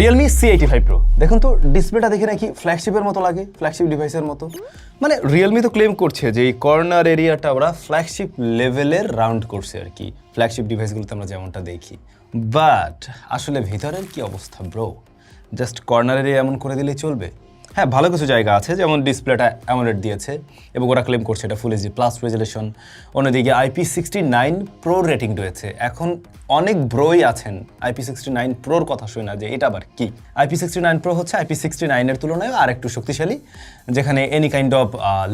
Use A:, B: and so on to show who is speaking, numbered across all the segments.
A: Realme C eighty five Pro দেখুন তো, ডিসপ্লেটা দেখে নাকি ফ্ল্যাগশিপের মতো লাগে ফ্ল্যাগশিপ ডিভাইসের মতো। মানে রিয়েলমি তো ক্লেম করছে যে এই কর্নার এরিয়াটা ওরা ফ্ল্যাগশিপ লেভেলের রাউন্ড করছে আর কি। ফ্ল্যাগশিপ ডিভাইসগুলোতে আমরা যেমনটা দেখি। বাট আসলে ভিতরের কি অবস্থা ব্রো জাস্ট কর্নার এরিয়া এমন করে দিলেই চলবে? হ্যাঁ ভালো কিছু জায়গা আছে, যেমন ডিসপ্লেটা অ্যামোলেড দিয়েছে এবং ওরা ক্লেম করছে এটা ফুল এইচডি প্লাস রেজুলেশন অন্যদিকে IP sixty nine pro rating রয়েছে। এখন অনেক ব্রোই আছেন আইপি সিক্সটি নাইন প্রোর কথা শুনে না যে এটা আবার কি? আইপি সিক্সটি নাইন প্রো হচ্ছে আইপি সিক্সটি নাইনের তুলনায় আর একটু শক্তিশালী, যেখানে এনি কাইন্ড অফ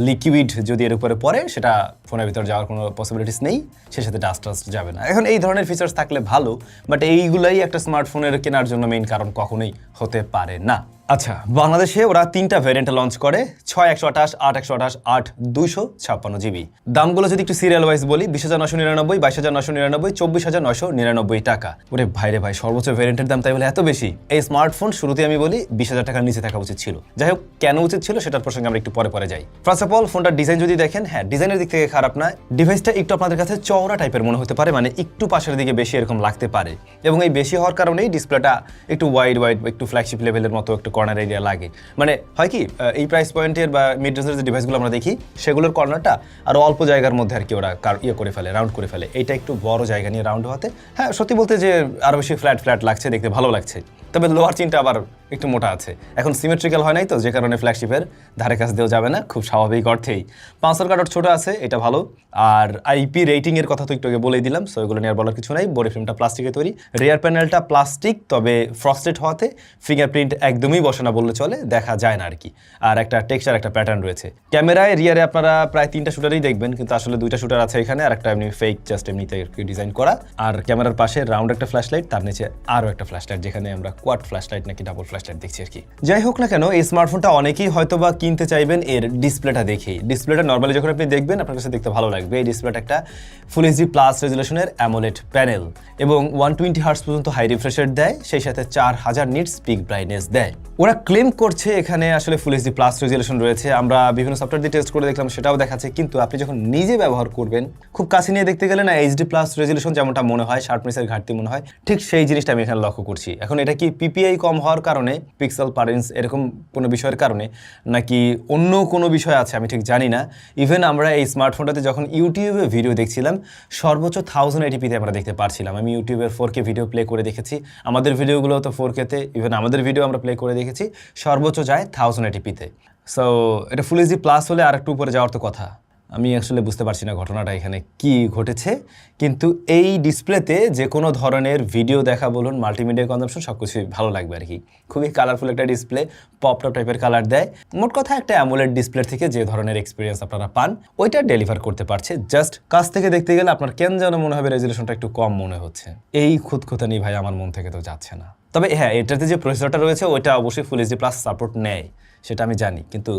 A: লিকুইড যদি এর উপরে পড়ে, সেটা ফোনের ভিতর যাওয়ার কোনো পসিবিলিটিস নেই, সে সাথে ডাস্ট টাস্ট যাবে না। এখন এই ধরনের ফিচার্স থাকলে ভালো বাট এইগুলাই একটা স্মার্টফোনের কেনার জন্য মেইন কারণ কখনোই হতে পারে না। আচ্ছা বাংলাদেশে ওরা তিনটা ভ্যারিয়েন্টে লঞ্চ করে, ছয় একশো আঠাশ, আট একশো আঠাশ, আট দুইশো ছাপ্পান্ন জিবি দামগুলো যদি একটু সিরিয়াল ওয়াইজ বলি, বিশ হাজার নশো নিরানব্বই, বাইশ হাজার নশো নিরানব্বই, চব্বিশ হাজার নশো নিরানব্বই টাকা। ওরে ভাইরে ভাই, সর্বোচ্চ ভ্যারিয়েন্টের দাম তাই বলে এত বেশি? এই স্মার্টফোন শুরুতে আমি বলি, বিশ হাজার টাকার নিচে থাকা উচিত ছিল। যাই হোক, কেন উচিত ছিল সেটার প্রসঙ্গে আমরা একটু পরে পরে যাই। ফার্স্ট অফ অল ফোনটার ডিজাইন যদি দেখেন হ্যাঁ ডিজাইনের দিক থেকে খারাপ না। ডিভাইসটা একটু আপনাদের কাছে চওড়া টাইপের মনে হতে পারে মানে একটু পাশের দিকে বেশি এরকম লাগতে পারে। এবং এই বেশি হওয়ার কারণেই ডিসপ্লেটা একটু ওয়াইড ওয়াইড একটু ফ্ল্যাগশিপ লেভেলের মতো একটু কর্নার এরিয়া লাগে। মানে হয় কি এই প্রাইস পয়েন্টের বা মিড রেঞ্জের যে ডিভাইসগুলো আমরা দেখি, সেগুলোর কর্নারটা আরও অল্প জায়গার মধ্যে আর কি ওরা ইয়ে করে ফেলে রাউন্ড করে ফেলে। এটা একটু বড় জায়গা নিয়ে রাউন্ড হওয়াতে হ্যাঁ সত্যি বলতে যে আরও বেশি ফ্ল্যাট ফ্ল্যাট লাগছে, দেখতে ভালো লাগছে। তবে লোয়ার চিনটা আবার একটু মোটা আছে। এখন সিমেট্রিক্যাল হয় নাই তো, যে কারণে ফ্ল্যাগশিপের ধারে কাছে দেওয়া যাবে না, খুব স্বাভাবিক অর্থেই। পাঁচশোর কার্ডর ছোট আছে, এটা ভালো। আর আইপি রেটিংয়ের কথা তো একটু আগে বলেই দিলাম সো এগুলো নিয়ে আর বলার কিছু নাই। বডি ফ্রেমটা প্লাস্টিকের তৈরি। রিয়ার প্যানেলটা প্লাস্টিক তবে ফ্রস্টেড হওয়াতে ফিঙ্গারপ্রিন্ট একদমই বসে না বললে চলে, দেখা যায় না আর কি আর একটা টেক্সচার একটা প্যাটার্ন রয়েছে। ক্যামেরায় রিয়ারে আপনারা প্রায় তিনটা শুটারই দেখবেন, কিন্তু আসলে দুইটা শুটার আছে এখানে, আর একটা এমনি ফেক জাস্ট এমনিতে ডিজাইন করা। আর ক্যামেরার পাশে রাউন্ড একটা ফ্ল্যাশ লাইট তার নিচে আরও একটা ফ্ল্যাশ লাইট যেখানে আমরা কোয়াড ফ্ল্যাশ লাইট নাকি ডাবল ফ্ল্যাশ লাইট দেখছি আর কি। যাই হোক না কেন, এই স্মার্টফোনটা অনেকেই হয়তো বা কিনতে চাইবেন, এর ডিসপ্লেটা দেখেই। ডিসপ্লেটা নর্মালি যখন আপনি দেখবেন, আপনার কাছে দেখতে ভালো লাগবে। এই ডিসপ্লেটা একটা ফুল এইচডি প্লাস রেজুলেশনের অ্যামোলেড প্যানেল এবং ওয়ান টোয়েন্টি হার্স পর্যন্ত হাই রিফ্রেশার দেয়, সেই সাথে চার হাজার নিটস পিক ব্রাইটনেস দেয়। ওরা ক্লেম করছে এখানে আসলে ফুল এইচডি প্লাস রেজুলেশন রয়েছে। আমরা বিভিন্ন সফটওয়্যার দিয়ে টেস্ট করে দেখলাম, সেটাও দেখাচ্ছে। কিন্তু আপনি যখন নিজে ব্যবহার করবেন, খুব কাছে নিয়ে দেখতে গেলে না এইচডি প্লাস রেজুলেশন যেমনটা মনে হয় শার্পনেসের ঘাটতি মনে হয়, ঠিক সেই জিনিসটা আমি এখানে লক্ষ্য করছি। এখন এটা কি পিপিআই কম হওয়ার কারণে পিক্সেল পারেন্স এরকম কোনো বিষয়ের কারণে, নাকি অন্য কোনো বিষয় আছে আমি ঠিক জানি না। ইভেন আমরা এই স্মার্টফোনটাতে যখন ইউটিউবে ভিডিও দেখছিলাম, সর্বোচ্চ থাউজেন্ড এটিপিতে আমরা দেখতে পারছিলাম। আমি ইউটিউবের ফোর কে ভিডিও প্লে করে দেখেছি। আমাদের ভিডিওগুলো তো ফোর কেতে ইভেন আমাদের ভিডিও আমরা প্লে করে দেখেছি, সর্বোচ্চ যায় থাউজেন্ড এটিপিতে সো এটা ফুল এইচডি প্লাস হলে আর একটু উপরে যাওয়ার তো কথা। আমি আসলে বুঝতে পারছি না ঘটনাটা এখানে কি ঘটেছে, কিন্তু এই ডিসপ্লেতে যে কোনো ধরনের ভিডিও দেখা বলুন মাল্টিমিডিয়া কনজামশন সব কিছুই ভালো লাগবে আর কি। খুবই কালারফুল একটা ডিসপ্লে পপ পপটপ টাইপের কালার দেয়। মোট কথা একটা অ্যামোলেড ডিসপ্লে থেকে যে ধরনের এক্সপিরিয়েন্স আপনারা পান, ওইটা ডেলিভার করতে পারছে। জাস্ট কাছ থেকে দেখতে গেলে আপনার কেন যেন মনে হবে রেজুলেশনটা একটু কম মনে হচ্ছে। এই খুঁতখুতানি ভাই আমার মন থেকে তো যাচ্ছে না। তবে হ্যাঁ এটাতে যে প্রসেসরটা রয়েছে, ওইটা অবশ্যই ফুল এইচডি প্লাস সাপোর্ট নেয়, সেটা আমি জানি। কিন্তু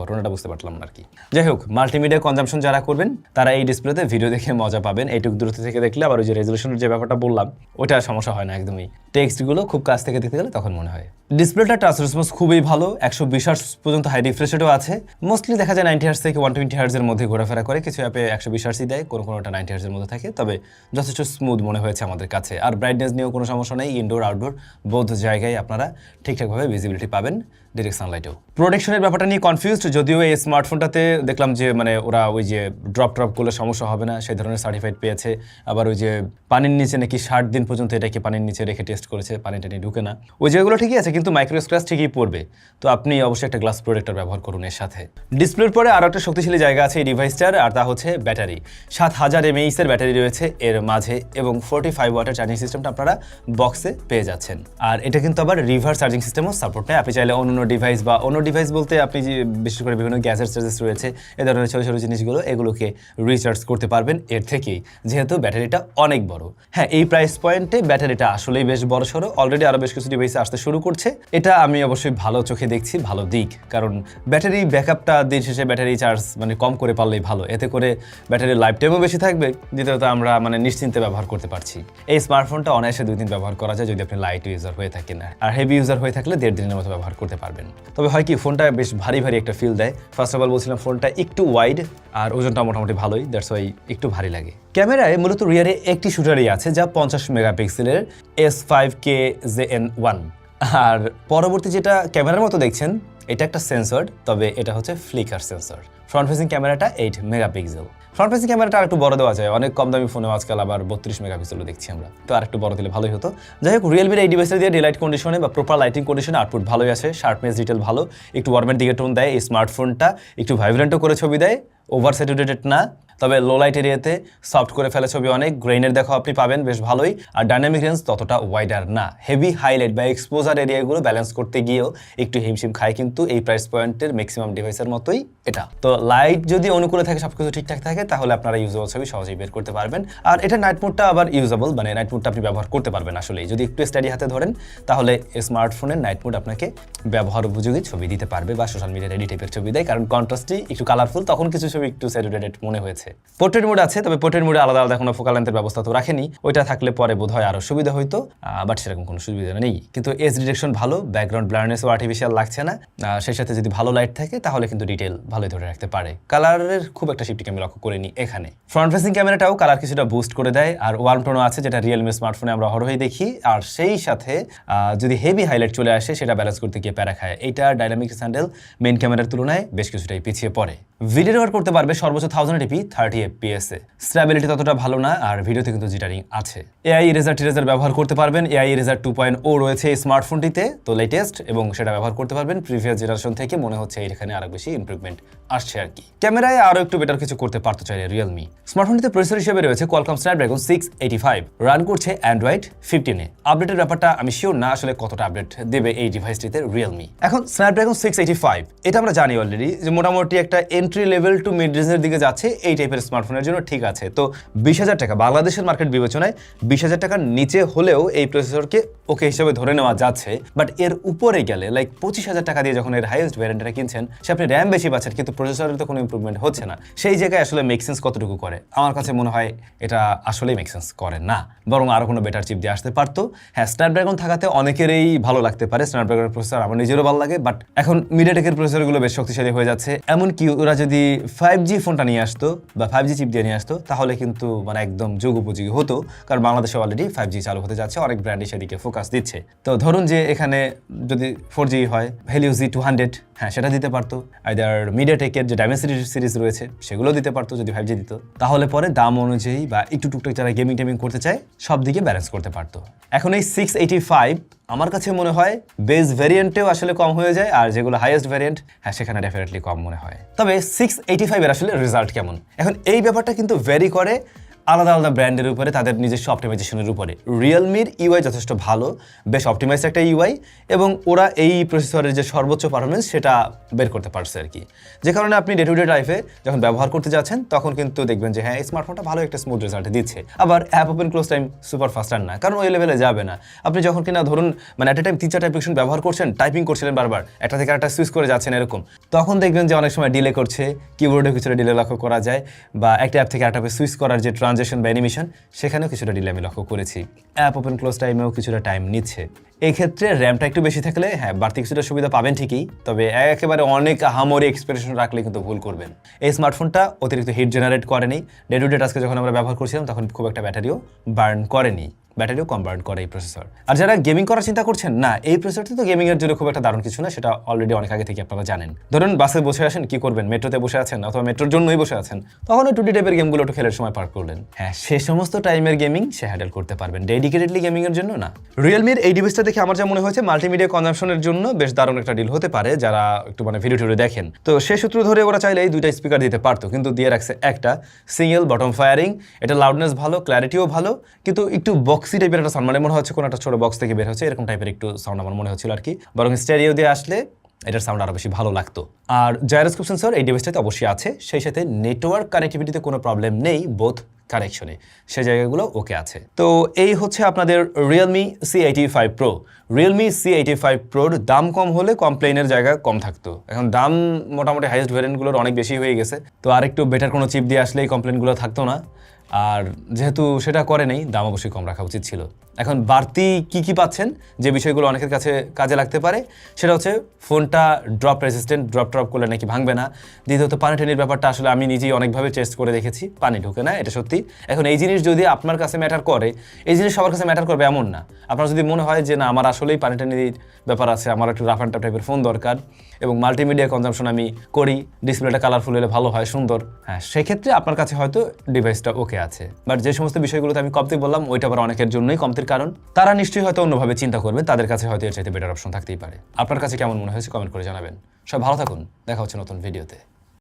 A: ঘটনাটা বুঝতে পারলাম না আর কি। যাই হোক মাল্টিমিডিয়া কনজামশন যারা করবেন, তারা এই ডিসপ্লেতে ভিডিও দেখে মজা পাবেন। এইটুকু দূরত্ব থেকে দেখলে আবার ওই যে রেজলিউশনের যে ব্যাপারটা বললাম ওটা সমস্যা হয় না, একদমই। টেক্সটগুলো খুব কাছ থেকে দেখতে গেলে তখন মনে হয়। ডিসপ্লেটা টাচ রেসপন্স খুবই ভালো, একশো বিশ হার্স পর্যন্ত হাই রিফ্রেশেডও আছে। মোস্টলি দেখা যায় নাইনটি হার্স থেকে ওয়ান টোয়েন্টি হার্সের মধ্যে ঘোরাফেরা করে, কিছু অ্যাপে একশো বিশ হার্সই দেয়, কোনো কোনোটা নাইনটি হার্সের মধ্যে থাকে। তবে যথেষ্ট স্মুথ মনে হয়েছে আমাদের কাছে। আর ব্রাইটনেস নিয়েও কোনো সমস্যা নেই ইনডোর আউটডোর বোধ জায়গায় আপনারা ঠিকঠাকভাবে ভিজিবিলিটি পাবেন। ডিরেক্ট সানলাইটেও প্রোটেকশনের ব্যাপারটা নিয়ে কনফিউজড যদিও এই স্মার্টফোনটাতে দেখলাম যে মানে ওরা ওই যে ড্রপ ড্রপ করলে সমস্যা হবে না, সেই ধরনের সার্টিফাইড পেয়েছে। আবার ওই যে পানির নিচে নাকি ষাট দিন পর্যন্ত এটাকে পানির নিচে রেখে টেস্ট করেছে পানি টানি ঢুকে না। ওই জায়গাগুলো ঠিকই আছে, কিন্তু মাইক্রো স্ক্র্যাচ ঠিকই পড়বে। তো আপনি অবশ্যই একটা গ্লাস প্রোটেক্টর ব্যবহার করুন এর সাথে। ডিসপ্লের পরে আরও একটা শক্তিশালী জায়গা আছে এই ডিভাইসটার আর তা হচ্ছে ব্যাটারি। সাত হাজার এমএইচ এর ব্যাটারি রয়েছে এর মাঝে, এবং ফোর্টি ফাইভ ওয়াটার চার্জিং সিস্টেমটা আপনারা বক্সে পেয়ে যাচ্ছেন। আর এটা কিন্তু আবার রিভার্স চার্জিং সিস্টেমও সাপোর্ট নেয়। আপনি চাইলে অন্য ডিভাইস বা অন্য ডিভাইস বলতে আপনি যে বিশেষ করে বিভিন্ন গ্যাসের চার্জেস রয়েছে, এ ধরনের ছোটো ছোটো জিনিসগুলো এগুলোকে রিচার্জ করতে পারবেন এর থেকেই, যেহেতু ব্যাটারিটা অনেক বড়। হ্যাঁ এই প্রাইস পয়েন্টে ব্যাটারিটা আসলেই বেশ বড় সড়ো। অলরেডি আরও বেশ কিছু ডিভাইসে আসতে শুরু করছে। এটা আমি অবশ্যই ভালো চোখে দেখছি, ভালো দিক। কারণ ব্যাটারি ব্যাকআপটা দিন শেষে ব্যাটারি চার্জ মানে কম করে পারলেই ভালো। এতে করে ব্যাটারির লাইফ টাইমও বেশি থাকবে, দ্বিতীয়ত আমরা মানে নিশ্চিন্তে ব্যবহার করতে পারছি। এই স্মার্টফোনটা অনায়াসে দুই দিন ব্যবহার করা যায় যদি আপনি লাইট ইউজার হয়ে থাকেন। আর হেভি ইউজার হয়ে থাকলে দেড় দিনের মতো ব্যবহার করতে পারবেন। তবে হয় কি, ফোনটা বেশ ভারী ভারী একটা ফিল দেয়। ফার্স্ট অফ অল বলছিলাম ফোনটা একটু ওয়াইড আর ওজনটা মোটামুটি ভালোই দ্যাটস ওয়াই একটু ভারী লাগে। ক্যামেরায় মূলত রিয়ারে একটি শুটারই আছে, যা পঞ্চাশ মেগাপিক্সেলের S five K J N one আর পরবর্তী যেটা ক্যামেরার মতো দেখছেন, এটা একটা সেন্সর তবে এটা হচ্ছে ফ্লিকার সেন্সর ফ্রন্ট ফেসিং ক্যামেরাটা এইট মেগাপিক্সেল ফ্রন্ট ফেসিং ক্যামেরাটা আর একটু বড় দেওয়া যায়। অনেক কম দামি ফোনে আজকাল আবার বত্রিশ মেগাপিক্সেলও দেখছি আমরা। তো আরেকটু বড় দিলে ভালোই হতো। যাই হোক রিয়েলমির এই ডিভাইসটা দিয়ে ডেলাইট কন্ডিশনে বা প্রপার লাইটিং কন্ডিশনে আউটপুট ভালোই আসে। শার্পনেস ডিটেল ভালো। একটু ওয়ার্মের দিকে টোন দেয়। এই স্মার্টফোনটা একটু ভাইব্রেন্টও করে ছবি দেয়। ওভার স্যাচুরেটেড না। তবে লো লাইট এরিয়াতে সফট করে ফেলে ছবি অনেক গ্রেইনের দেখো আপনি পাবেন, বেশ ভালোই। আর ডাইনামিক রেঞ্জ ততটা ওয়াইডার না। হেভি হাইলাইট বা এক্সপোজার এরিয়াগুলো ব্যালেন্স করতে গিয়েও একটু হিমশিম খায় কিন্তু এই প্রাইস পয়েন্টের ম্যাক্সিমাম ডিভাইসের মতোই এটা। তো লাইট যদি অনুকূলে থাকে, সবকিছু ঠিকঠাক থাকে, তাহলে আপনারা ইউজেবল ছবি সহজেই বের করতে পারবেন। আর এটা নাইট মোডটা আবার ইউজেবল মানে নাইট মোডটা আপনি ব্যবহার করতে পারবেন আসলে যদি একটু স্টাডি হাতে ধরেন, তাহলে স্মার্টফোনের নাইট মোড আপনাকে ব্যবহার উপযোগী ছবি দিতে পারবে বা সোশ্যাল মিডিয়া রেডি টাইপের ছবি দেয়। কারণ কন্ট্রাস্টই একটু কালারফুল তখন কিছু ছবি একটু স্যাচুরেটেড মনে হয়েছে। পোর্ট্রেট মোড আছে, তবে পোর্ট্রেট মোডে আলাদা আলাদা কোনো ফোকাল লেন্থের ব্যবস্থা তো রাখেনি। ওইটা থাকলে পরে বোধ হয় আরও সুবিধা হইতো বাট সেরকম কোনো সুবিধা নেই। কিন্তু এজ ডিটেকশন ভালো ব্যাকগ্রাউন্ড ব্লারনেসও আর্টিফিশিয়াল লাগছে না। সেই সাথে যদি ভালো লাইট থাকে, তাহলে কিন্তু ডিটেল ভালোই ধরে রাখতে পারে। কালারের খুব একটা শিফটিং আমি লক্ষ্য করিনি এখানে। ফ্রন্ট ফেসিং ক্যামেরাটাও কালার কিছুটা বুস্ট করে দেয়, আর ওয়ার্ম টোনও আছে, যেটা রিয়েলমি স্মার্টফোনে আমরা হরহই দেখি। আর সেই সাথে যদি হেভি হাইলাইট চলে আসে, সেটা ব্যালেন্স করতে গিয়ে প্যারা খায়। এইটা ডাইনামিক স্যান্ডেল মেন ক্যামেরার তুলনায় বেশ কিছুটাই পিছিয়ে পড়ে। ভিডিও রেকর্ড করতে পারবে সর্বোচ্চ thousand AP thirty FPS stability ততটা ভালো না, আর ভিডিওতে কিন্তু জিটারিং আছে। এআই রেজার টিরেজার ব্যবহার করতে পারবেন। AI eraser two point o রয়েছে এই স্মার্টফোনটিতে তো লেটেস্ট এবং সেটা ব্যবহার করতে পারবেন। প্রিভিয়াস জেনারেশন থেকে মনে হচ্ছে এখানে আরও বেশি ইমপ্রুভমেন্ট আসছে আর কি। ক্যামেরায় আরও একটু বেটার কিছু করতে পারতো চাইলে রিয়েলমি স্মার্টফোনটিতে প্রসেসর হিসেবে রয়েছে Qualcomm Snapdragon six eighty five run করছে অ্যান্ড্রয়েড ফিফটিনে আপডেটের ব্যাপারটা আমি শিওর না আসলে কতটা আপডেট দেবে এই ডিভাইসটিতে রিয়েলমি এখন স্ন্যাপড্রাগন সিক্স এইটি ফাইভ এটা আমরা জানি অলরেডি যে মোটামুটি একটা এন্ট্রি লেভেল টু মিড রেঞ্জের দিকে যাচ্ছে এই টাইপের স্মার্টফোনের জন্য ঠিক আছে। তো বিশ হাজার টাকা, বাংলাদেশের মার্কেট বিবেচনায় বিশ হাজার টাকার নিচে হলেও এই প্রসেসরকে ওকে হিসেবে ধরে নেওয়া যাচ্ছে। বাট এর উপরে গেলে লাইক পঁচিশ হাজার টাকা দিয়ে যখন এর হাইয়েস্ট ভ্যারিয়েন্টটা কিনছেন, সে আপনি র্যাম বেশি পাচ্ছেন, কিন্তু প্রসেসরের তো কোনো ইম্প্রুভমেন্ট হচ্ছে না। সেই জায়গায় আসলে মেকসেন্স কতটুকু করে? আমার কাছে মনে হয় এটা আসলেই মেকসেন্স করে না। বরং আরও কোনো বেটার চিপ দিয়ে আসতে পারতো। হ্যাঁ স্ন্যাপড্রাগন থাকাতে অনেকেরই ভালো লাগতে পারে। স্ন্যাপড্রাগনের প্রসেসর আমার নিজেরও ভালো লাগে বাট এখন মিডিয়াটেকের প্রসেসরগুলো বেশ শক্তিশালী হয়ে যাচ্ছে। এমনকি ওরা যদি ফাইভ জি ফোনটা নিয়ে আসতো বা ফাইভ জি চিপ দিয়ে নিয়ে আসতো, তাহলে কিন্তু মানে একদম যোগ উপযোগী হতো, কারণ বাংলাদেশে অলরেডি ফাইভ জি চালু হতে যাচ্ছে, অনেক ব্র্যান্ডই সেদিকে ফোকাস দিচ্ছে। তো ধরুন যে এখানে যদি ফোর জি হয় ভ্যালিউ জি টু হান্ড্রেড হ্যাঁ সেটা দিতে পারতো। আইদার মিডিয়াটেকের যে ডাইমেন্সিটি সিরিজ রয়েছে, সেগুলো দিতে পারতো যদি ফাইভ জি দিত। তাহলে পরে দাম অনুযায়ী বা একটু টুকটাক যারা গেমিং টেমিং করতে চায় সব দিকে ব্যালেন্স করতে পারতো। এখন এই সিক্স এইটি ফাইভ আমার কাছে মনে হয় বেস ভ্যারিয়েন্টেও আসলে কম হয়ে যায়, আর যেগুলো হাইয়েস্ট ভ্যারিয়েন্ট হ্যাঁ সেখানে ডেফিনেটলি কম মনে হয়। তবে সিক্স এইটি ফাইভের আসলে রেজাল্ট কেমন? এখন এই ব্যাপারটা কিন্তু ভ্যারি করে আলাদা আলাদা ব্র্যান্ডের উপরে, তাদের নিজস্ব অপটিমাইজেশনের উপরে। রিয়েলমির ইউআই যথেষ্ট ভালো, বেশ অপটিমাইজ একটা ইউআই এবং ওরা এই প্রসেসরের যে সর্বোচ্চ পারফরমেন্স সেটা বের করতে পারছে আর কি। যে কারণে আপনি ডে টু ডে লাইফে যখন ব্যবহার করতে যাচ্ছেন, তখন কিন্তু দেখবেন যে হ্যাঁ এই স্মার্টফোনটা ভালো একটা স্মুথ রেজাল্ট দিচ্ছে। আবার app open close time super fast আর না, কারণ ওই লেভেলে যাবে না। আপনি যখন কিনা ধরুন মানে একটা টাইম তিন চারটা অ্যাপ্লিকেশন ব্যবহার করছেন টাইপিং করছিলেন বারবার, একটা থেকে একটা সুইচ করে যাচ্ছেন এরকম, তখন দেখবেন যে অনেক সময় ডিলে করছে কিবোর্ডে কিছুটা ডিলে লক্ষ্য করা যায়, বা একটা অ্যাপ থেকে একটা সুইচ করার যে ট্রানজেকশন বা অ্যানিমেশন, সেখানেও কিছুটা ডিলে আমি লক্ষ্য করেছি। অ্যাপ ওপেন ক্লোজ টাইমেও কিছুটা টাইম নিচ্ছে। এই ক্ষেত্রে র্যামটা একটু বেশি থাকলে হ্যাঁ বাড়তি কিছুটা সুবিধা পাবেন ঠিকই, তবে একেবারে অনেক হামরি এক্সপেকটেশন রাখলে কিন্তু ভুল করবেন। এই স্মার্টফোনটা অতিরিক্ত হিট জেনারেট করেনি। ডে টু ডে টাস্কে যখন আমরা ব্যবহার করছিলাম, তখন খুব একটা ব্যাটারিও বার্ন করেনি। ব্যাটারিও বার্ন করে এই প্রসেসর আর যারা গেমিং করার চিন্তা করছেন, না, এই প্রসেসরটি তো গেমিং এর জন্য খুব একটা দারুণ কিছু না, সেটা অলরেডি অনেক আগে থেকে আপনারা জানেন। ধরুন বাসে বসে আসেন, কি করবেন? মেট্রোতে বসে আছেন অথবা মেট্রোর জন্যই বসে আছেন তখন ওই টুটি টাইপের গেমগুলো একটু খেলার সময় পার করলেন। হ্যাঁ সে সমস্ত টাইমের গেমিং সে হ্যান্ডেল করতে পারবেন। ডেডিকেটেডলি গেমিং এর জন্য না। রিয়েলমির এই ডিভাইসটা দেখে আমার যা মনে হয়েছে মাল্টিমিডিয়া কনজাম্পশনের জন্য বেশ দারুণ একটা ডিল হতে পারে, যারা একটু মানে ভিডিও টিডিও দেখেন। তো সে সূত্র ধরে ওরা চাইলে এই দুইটা স্পিকার দিতে পারতো, কিন্তু দিয়ে রাখছে একটা। সিঙ্গেল বটম ফায়ারিং এটা লাউডনেস ভালো ক্ল্যারিটিও ভালো, কিন্তু একটু বক্সি টাইপের একটা সাউন্ড মানে মনে হচ্ছে কোনো একটা ছোট বক্স থেকে বের হচ্ছে, এরকম টাইপের একটু সাউন্ড আমার মনে হচ্ছিল আর কি বরং স্টেরিও দিয়ে আসলে এটার সাউন্ড আরও বেশি ভালো লাগতো। আর জায়ারোস্কোপ সেন্সর এই ডিভাইসটাতে অবশ্যই আছে। সেই সাথে নেটওয়ার্ক কানেক্টিভিটিতে কোনো প্রবলেম নেই বোথ কানেকশনে সেই জায়গাগুলো ওকে আছে। তো এই হচ্ছে আপনাদের Realme C eighty five Pro Realme C eighty five প্রোর দাম কম হলে কমপ্লেনের জায়গা কম থাকতো। এখন দাম মোটামুটি হাইয়েস্ট ভ্যারিয়েন্টগুলোর অনেক বেশি হয়ে গেছে। তো আরেকটু বেটার কোনো চিপ দিয়ে আসলে এই কমপ্লেনগুলো থাকতো না। আর যেহেতু সেটা করে নেই, দাম অবশ্যই কম রাখা উচিত ছিল। এখন বাড়তি কি কি পাচ্ছেন, যে বিষয়গুলো অনেকের কাছে কাজে লাগতে পারে, সেটা হচ্ছে ফোনটা ড্রপ রেসিস্ট্যান্ট ড্রপ ড্রপ করলে নাকি ভাঙবে না। দ্বিতীয়ত, পানি টেনির ব্যাপারটা আসলে আমি নিজেই অনেকভাবে টেস্ট করে দেখেছি, পানি ঢোকে না, এটা সত্যি। এখন এই জিনিস যদি আপনার কাছে ম্যাটার করে, এই জিনিস সবার কাছে ম্যাটার করবে এমন না। আপনার যদি মনে হয় যে, না, আমার আসলেই পানি টেনির ব্যাপার আছে, আমার একটু রাফ অ্যান্ড টাইপের ফোন দরকার এবং মাল্টিমিডিয়া কনজামশন আমি করি ডিসপ্লেটা কালারফুল হলে ভালো হয়, সুন্দর। হ্যাঁ সেক্ষেত্রে আপনার কাছে হয়তো ডিভাইসটা ওকে আছে। বাট যে সমস্ত বিষয়গুলোতে আমি কমতি বললাম, ওইটা আবার অনেকের জন্যই কমতির কারণ। তারা নিশ্চয়ই হয়তো অন্যভাবে চিন্তা করবে, তাদের কাছে হয়তো এর চাইতে বেটার অপশন থাকতেই পারে। আপনার কাছে কেমন মনে হয়েছে কমেন্ট করে জানাবেন। সব ভালো থাকুন, দেখা হচ্ছে নতুন ভিডিওতে